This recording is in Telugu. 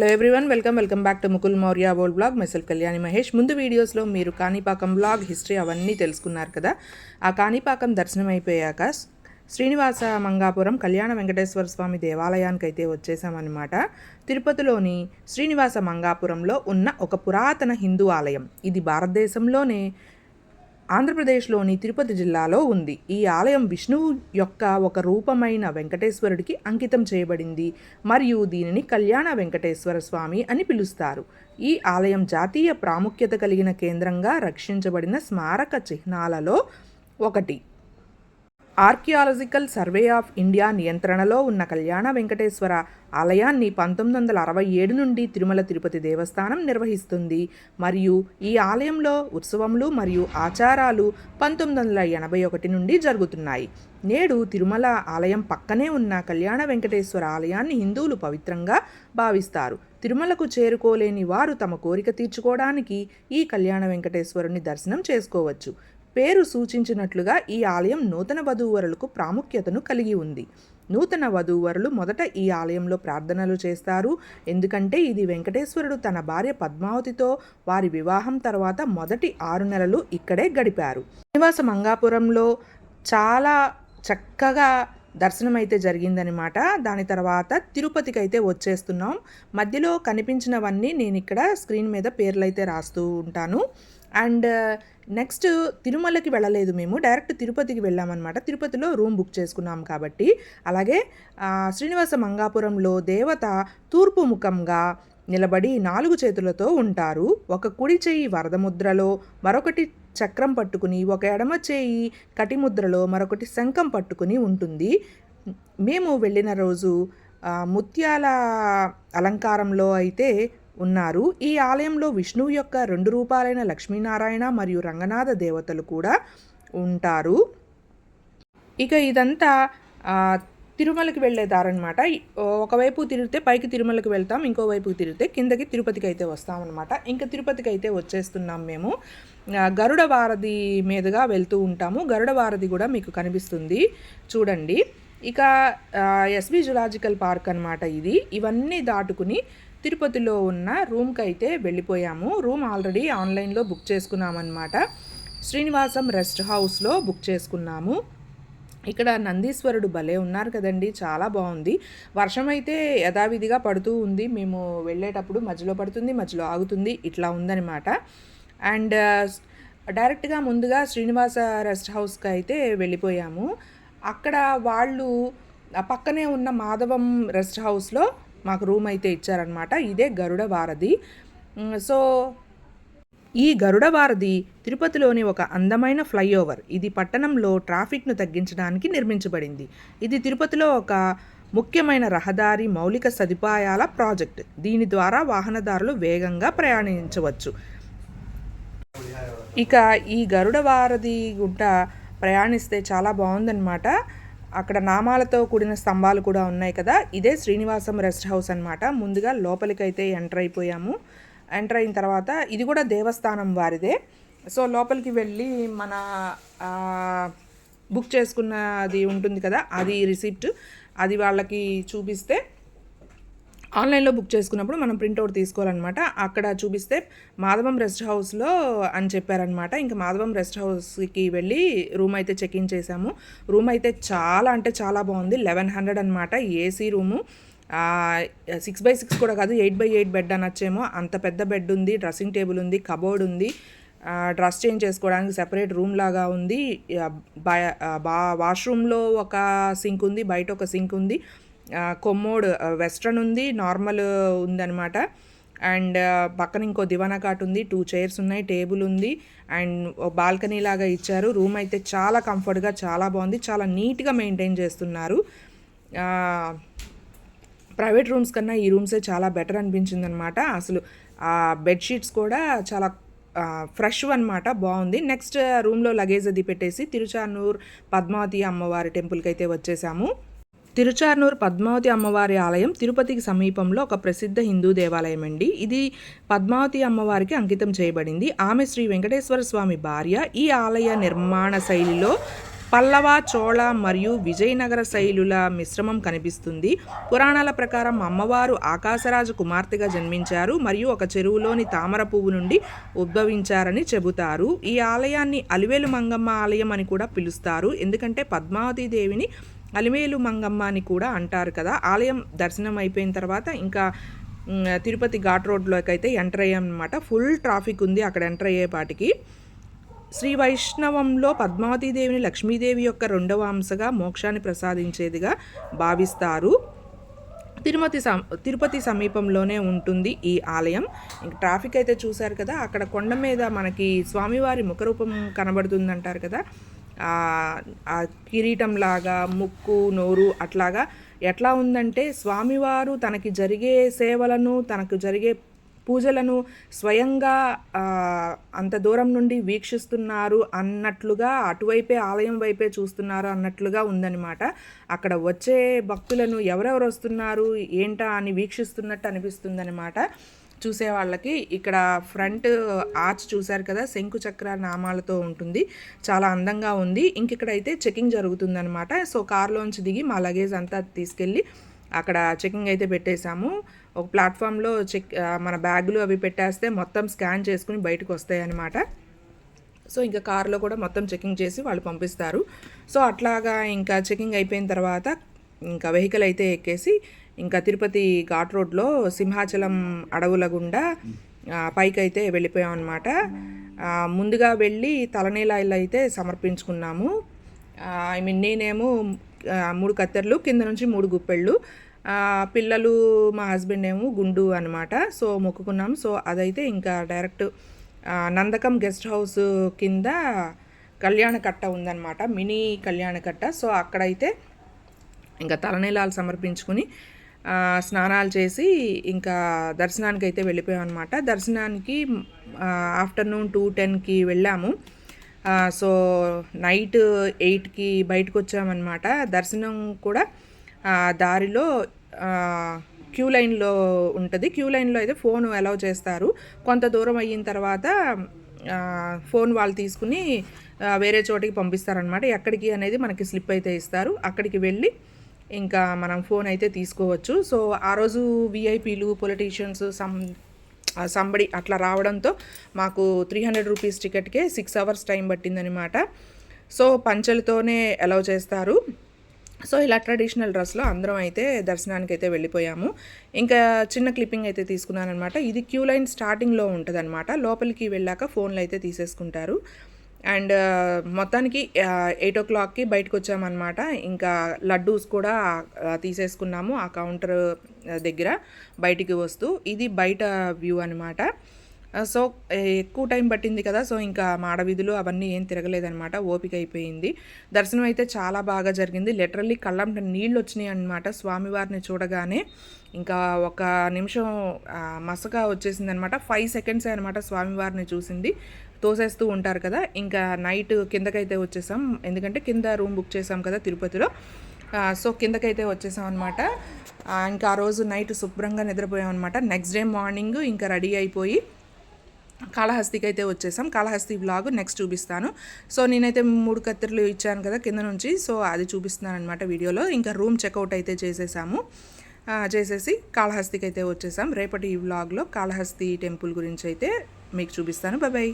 Hello everyone welcome welcome back to Mukul Maurya world blog మెసల్ Kalyani Mahesh ముందు వీడియోస్లో మీరు కాణిపాకం బ్లాగ్ హిస్టరీ అవన్నీ తెలుసుకున్నారు కదా. ఆ కాణిపాకం దర్శనం అయిపోయాక శ్రీనివాస మంగాపురం కళ్యాణ వెంకటేశ్వర స్వామి దేవాలయానికి అయితే వచ్చేసామన్నమాట. తిరుపతిలోని శ్రీనివాస మంగాపురంలో ఉన్న ఒక పురాతన హిందూ ఆలయం. ఇది భారతదేశంలోనే ఆంధ్రప్రదేశ్లోని తిరుపతి జిల్లాలో ఉంది. ఈ ఆలయం విష్ణువు యొక్క ఒక రూపమైన వెంకటేశ్వరుడికి అంకితం చేయబడింది మరియు దీనిని కళ్యాణ వెంకటేశ్వర స్వామి అని పిలుస్తారు. ఈ ఆలయం జాతీయ ప్రాముఖ్యత కలిగిన కేంద్రంగా రక్షించబడిన స్మారక చిహ్నాలలో ఒకటి. ఆర్కియాలజికల్ సర్వే ఆఫ్ ఇండియా నియంత్రణలో ఉన్న కళ్యాణ వెంకటేశ్వర ఆలయాన్ని పంతొమ్మిది వందల అరవై ఏడు నుండి తిరుమల తిరుపతి దేవస్థానం నిర్వహిస్తుంది. మరియు ఈ ఆలయంలో ఉత్సవములు మరియు ఆచారాలు పంతొమ్మిది వందల ఎనభై ఒకటి నుండి జరుగుతున్నాయి. నేడు తిరుమల ఆలయం పక్కనే ఉన్న కళ్యాణ వెంకటేశ్వర ఆలయాన్ని హిందువులు పవిత్రంగా భావిస్తారు. తిరుమలకు చేరుకోలేని వారు తమ కోరిక తీర్చుకోవడానికి ఈ కళ్యాణ వెంకటేశ్వరుని దర్శనం చేసుకోవచ్చు. పేరు సూచించినట్లుగా ఈ ఆలయం నూతన వధూవరులకు ప్రాముఖ్యతను కలిగి ఉంది. నూతన వధూవరులు మొదట ఈ ఆలయంలో ప్రార్థనలు చేస్తారు. ఎందుకంటే ఇది వెంకటేశ్వరుడు తన భార్య పద్మావతితో వారి వివాహం తర్వాత మొదటి ఆరు నెలలు ఇక్కడే గడిపారు. శ్రీనివాస మంగాపురంలో చాలా చక్కగా దర్శనం అయితే జరిగిందనమాట దాని తర్వాత తిరుపతికి అయితే వచ్చేస్తున్నాం. మధ్యలో కనిపించినవన్నీ నేను ఇక్కడ స్క్రీన్ మీద పేర్లు అయితే రాస్తూ ఉంటాను. అండ్ నెక్స్ట్ తిరుమలకి వెళ్ళలేదు మేము. డైరెక్ట్ తిరుపతికి వెళ్ళామన్నమాట. తిరుపతిలో రూమ్ బుక్ చేసుకున్నాం కాబట్టి. అలాగే శ్రీనివాస మంగాపురంలో దేవత తూర్పు ముఖంగా నిలబడి నాలుగు చేతులతో ఉంటారు. ఒక కుడి చేయి వరదముద్రలో మరొకటి చక్రం పట్టుకుని ఒక ఎడమ చేయి కటిముద్రలో మరొకటి శంఖం పట్టుకుని ఉంటుంది. మేము వెళ్ళిన రోజు ముత్యాల అలంకారంలో అయితే ఉన్నారు. ఈ ఆలయంలో విష్ణువు యొక్క రెండు రూపాలైన లక్ష్మీనారాయణ మరియు రంగనాథ దేవతలు కూడా ఉంటారు. ఇక ఇదంతా తిరుమలకి వెళ్ళే దారనమాట ఒకవైపు తిరిగితే పైకి తిరుమలకి వెళ్తాం ఇంకోవైపు తిరిగితే కిందకి తిరుపతికి అయితే వస్తామన్నమాట. ఇంకా తిరుపతికి అయితే వచ్చేస్తున్నాం మేము. గరుడ వారధి మీదుగా వెళ్తూ ఉంటాము. గరుడ వారధి కూడా మీకు కనిపిస్తుంది. చూడండి. ఇక ఎస్వి జులాజికల్ పార్క్ అనమాట ఇది. ఇవన్నీ దాటుకుని తిరుపతిలో ఉన్న రూమ్కి అయితే వెళ్ళిపోయాము. రూమ్ ఆల్రెడీ ఆన్లైన్లో బుక్ చేసుకున్నామన్నమాట. శ్రీనివాసం రెస్ట్ హౌస్లో బుక్ చేసుకున్నాము. ఇక్కడ నందీశ్వరుడు భలే ఉన్నారు కదండి చాలా బాగుంది. వర్షం అయితే యథావిధిగా పడుతూ ఉంది. మేము వెళ్ళేటప్పుడు మధ్యలో పడుతుంది మధ్యలో ఆగుతుంది ఇట్లా ఉందనమాట అండ్ డైరెక్ట్గా ముందుగా శ్రీనివాస రెస్ట్ హౌస్కి అయితే వెళ్ళిపోయాము. అక్కడ వాళ్ళు పక్కనే ఉన్న మాధవం రెస్ట్ హౌస్లో మాకు రూమ్ అయితే ఇచ్చారనమాట ఇదే గరుడ వారధి. సో ఈ గరుడ వారధి తిరుపతిలోని ఒక అందమైన ఫ్లైఓవర్. ఇది పట్టణంలో ట్రాఫిక్ను తగ్గించడానికి నిర్మించబడింది. ఇది తిరుపతిలో ఒక ముఖ్యమైన రహదారి మౌలిక సదుపాయాల ప్రాజెక్ట్. దీని ద్వారా వాహనదారులు వేగంగా ప్రయాణించవచ్చు. ఇక ఈ గరుడ వారధి గుంట ప్రయాణిస్తే చాలా బాగుందన్నమాట. అక్కడ నామాలతో కూడిన స్తంభాలు కూడా ఉన్నాయి కదా. ఇదే శ్రీనివాసం రెస్ట్ హౌస్ అనమాట ముందుగా లోపలికైతే ఎంటర్ అయిపోయాము. ఎంటర్ అయిన తర్వాత ఇది కూడా దేవస్థానం వారిదే. సో లోపలికి వెళ్ళి మన బుక్ చేసుకున్నది ఉంటుంది కదా అది రిసిప్ట్. అది వాళ్ళకి చూపిస్తే ఆన్లైన్లో బుక్ చేసుకున్నప్పుడు మనం ప్రింట్అవుట్ తీసుకోవాలన్నమాట. అక్కడ చూపిస్తే మాధవం రెస్ట్ హౌస్లో అని చెప్పారనమాట ఇంకా మాధవం రెస్ట్ హౌస్కి వెళ్ళి రూమ్ అయితే చెక్ ఇన్ చేసాము రూమ్ అయితే చాలా అంటే చాలా బాగుంది. లెవెన్ హండ్రెడ్ అనమాట AC room. Six by six కూడా కాదు ఎయిట్ బై ఎయిట్ బెడ్ అనొచ్చేమో. అంత పెద్ద బెడ్ ఉంది డ్రెస్సింగ్ టేబుల్ ఉంది కబోర్డ్ ఉంది. డ్రెస్ చేంజ్ చేసుకోవడానికి సెపరేట్ రూమ్ లాగా ఉంది. బా వాష్రూమ్లో ఒక సింక్ ఉంది బయట ఒక సింక్ ఉంది. కొమ్మోడ్ వెస్ట్రన్ ఉంది నార్మల్ ఉందనమాట అండ్ పక్కన ఇంకో దివానా కాట్ ఉంది టూ చైర్స్ ఉన్నాయి టేబుల్ ఉంది. అండ్ బాల్కనీ లాగా ఇచ్చారు. రూమ్ అయితే చాలా కంఫర్ట్గా చాలా బాగుంది. చాలా నీట్గా మెయింటైన్ చేస్తున్నారు. ప్రైవేట్ రూమ్స్ కన్నా ఈ రూమ్సే చాలా బెటర్ అనిపించింది అనమాట అసలు ఆ బెడ్షీట్స్ కూడా చాలా ఫ్రెష్ అనమాట బాగుంది. నెక్స్ట్ రూమ్లో లగేజ్ అది పెట్టేసి తిరుచానూర్ పద్మావతి అమ్మవారి టెంపుల్కి అయితే వచ్చేసాము. తిరుచార్నూరు పద్మావతి అమ్మవారి ఆలయం తిరుపతికి సమీపంలో ఒక ప్రసిద్ధ హిందూ దేవాలయం అండి. ఇది పద్మావతి అమ్మవారికి అంకితం చేయబడింది. ఆమె శ్రీ వెంకటేశ్వర స్వామి భార్య. ఈ ఆలయ నిర్మాణ శైలిలో పల్లవ చోళ మరియు విజయనగర శైలుల మిశ్రమం కనిపిస్తుంది. పురాణాల ప్రకారం అమ్మవారు ఆకాశరాజు కుమార్తెగా జన్మించారు మరియు ఒక చెరువులోని తామర పువ్వు నుండి ఉద్భవించారని చెబుతారు. ఈ ఆలయాన్ని అలివేలు మంగమ్మ ఆలయం అని కూడా పిలుస్తారు. ఎందుకంటే పద్మావతి దేవిని అలివేలు మంగమ్మ అని కూడా అంటారు కదా. ఆలయం దర్శనం అయిపోయిన తర్వాత ఇంకా తిరుపతి ఘాట్ రోడ్లోకి అయితే ఎంటర్ అయ్యామన్నమాట. ఫుల్ ట్రాఫిక్ ఉంది అక్కడ ఎంటర్ అయ్యేపాటికి శ్రీ వైష్ణవంలో పద్మావతీదేవిని లక్ష్మీదేవి యొక్క రెండవ అంశగా మోక్షాన్ని ప్రసాదించేదిగా భావిస్తారు. తిరుమతి సం తిరుపతి సమీపంలోనే ఉంటుంది ఈ ఆలయం. ట్రాఫిక్ అయితే చూశారు కదా అక్కడ కొండ మీద మనకి స్వామివారి ముఖరూపం కనబడుతుందంటారు కదా. ఆ కిరీటంలాగా ముక్కు నోరు అట్లాగా ఎట్లా ఉందంటే స్వామివారు తనకి జరిగే సేవలను తనకు జరిగే పూజలను స్వయంగా అంత దూరం నుండి వీక్షిస్తున్నారు అన్నట్లుగా అటువైపే ఆలయం వైపే చూస్తున్నారు అన్నట్లుగా ఉందన్నమాట. అక్కడ వచ్చే భక్తులను ఎవరెవరు వస్తున్నారు ఏంటా అని వీక్షిస్తున్నట్టు అనిపిస్తుందన్నమాట. చూసే వాళ్ళకి ఇక్కడ ఫ్రంట్ ఆర్చ్ చూశారు కదా శంకు చక్ర నామాలతో ఉంటుంది. చాలా అందంగా ఉంది. ఇంక ఇక్కడైతే చెకింగ్ జరుగుతుందనమాట సో కార్లోంచి దిగి మా లగేజ్ అంతా తీసుకెళ్ళి అక్కడ చెకింగ్ అయితే పెట్టేశాము. ఒక ప్లాట్ఫామ్లో చెక్ మన బ్యాగులు అవి పెట్టేస్తే మొత్తం స్కాన్ చేసుకుని బయటకు వస్తాయి అన్నమాట సో ఇంకా కార్లో కూడా మొత్తం చెకింగ్ చేసి వాళ్ళు పంపిస్తారు. సో అట్లాగా ఇంకా చెకింగ్ అయిపోయిన తర్వాత ఇంకా వెహికల్ అయితే ఎక్కేసి ఇంకా తిరుపతి ఘాట్ రోడ్లో సింహాచలం అడవుల గుండా పైకైతే వెళ్ళిపోయాం అనమాట ముందుగా వెళ్ళి తలనీలాయిల్ అయితే సమర్పించుకున్నాము. ఐ మీన్ నేనేమో మూడు కత్తెరలు కింద నుంచి మూడు గుప్పెళ్ళు పిల్లలు మా హస్బెండ్ ఏమో గుండు అనమాట సో మొక్కుకున్నాం. సో అదైతే ఇంకా డైరెక్ట్ నందకం గెస్ట్ హౌస్ కింద కళ్యాణ కట్ట ఉందన్నమాట. మినీ కళ్యాణ కట్ట. సో అక్కడైతే ఇంకా తలనీలాలు సమర్పించుకుని స్నానాలు చేసి ఇంకా దర్శనానికి అయితే వెళ్ళిపోయాం అనమాట దర్శనానికి ఆఫ్టర్నూన్ టూ టెన్కి వెళ్ళాము. సో నైట్ ఎయిట్కి బయటకు వచ్చామన్నమాట. దర్శనం కూడా దారిలో క్యూ లైన్లో ఉంటుంది. క్యూ లైన్లో అయితే ఫోన్ అలౌ చేస్తారు. కొంత దూరం అయిన తర్వాత ఫోన్ వాళ్ళు తీసుకుని వేరే చోటికి పంపిస్తారనమాట ఎక్కడికి అనేది మనకి స్లిప్ అయితే ఇస్తారు. అక్కడికి వెళ్ళి ఇంకా మనం ఫోన్ అయితే తీసుకోవచ్చు. సో ఆ రోజు విఐపీలు పొలిటీషియన్స్ సమ్ సంబడి అట్లా రావడంతో మాకు త్రీ హండ్రెడ్ రూపీస్ టికెట్కే సిక్స్ అవర్స్ టైం పట్టిందనమాట సో పంచలతోనే అలౌ చేస్తారు. సో ఇలా ట్రెడిషనల్ డ్రెస్లో అందరం అయితే దర్శనానికి అయితే వెళ్ళిపోయాము. ఇంకా చిన్న క్లిప్పింగ్ అయితే తీసుకున్నాను అనమాట ఇది క్యూ లైన్ స్టార్టింగ్లో ఉంటుంది అనమాట లోపలికి వెళ్ళాక ఫోన్లు అయితే తీసేసుకుంటారు. అండ్ మొత్తానికి ఎయిట్ ఓ క్లాక్కి బయటకు వచ్చామన్నమాట ఇంకా లడ్డూస్ కూడా తీసేసుకున్నాము ఆ కౌంటర్ దగ్గర బయటికి వస్తూ. ఇది బయట వ్యూ అనమాట సో ఎక్కువ టైం పట్టింది కదా సో ఇంకా మాడవీధులు అవన్నీ ఏం తిరగలేదనమాట ఓపిక అయిపోయింది. దర్శనం అయితే చాలా బాగా జరిగింది. లిటరల్లీ కళ్ళంట నీళ్ళు వచ్చినాయి అనమాట స్వామివారిని చూడగానే. ఇంకా ఒక నిమిషం మసక వచ్చేసింది అనమాట ఫైవ్ సెకండ్స్ అనమాట స్వామివారిని చూసింది. తోసేస్తూ ఉంటారు కదా. ఇంకా నైట్ కిందకైతే వచ్చేసాం. ఎందుకంటే కింద రూమ్ బుక్ చేసాం కదా తిరుపతిలో. సో కిందకైతే వచ్చేసాం అనమాట ఇంకా ఆ రోజు నైట్ శుభ్రంగా నిద్రపోయాం అనమాట నెక్స్ట్ డే మార్నింగ్ ఇంకా రెడీ అయిపోయి కాళహస్తికి అయితే వచ్చేసాం. కాళహస్తి బ్లాగ్ నెక్స్ట్ చూపిస్తాను. సో నేనైతే మూడు కత్తెరలు ఇచ్చాను కదా కింద నుంచి. సో అది చూపిస్తున్నాను అనమాట వీడియోలో. ఇంకా రూమ్ చెక్అవుట్ అయితే చేసేసాము. చేసేసి కాళహస్తికి అయితే వచ్చేసాం. రేపటి ఈ వ్లాగ్లో కాళహస్తి టెంపుల్ గురించి అయితే మీకు చూపిస్తాను. బాయ్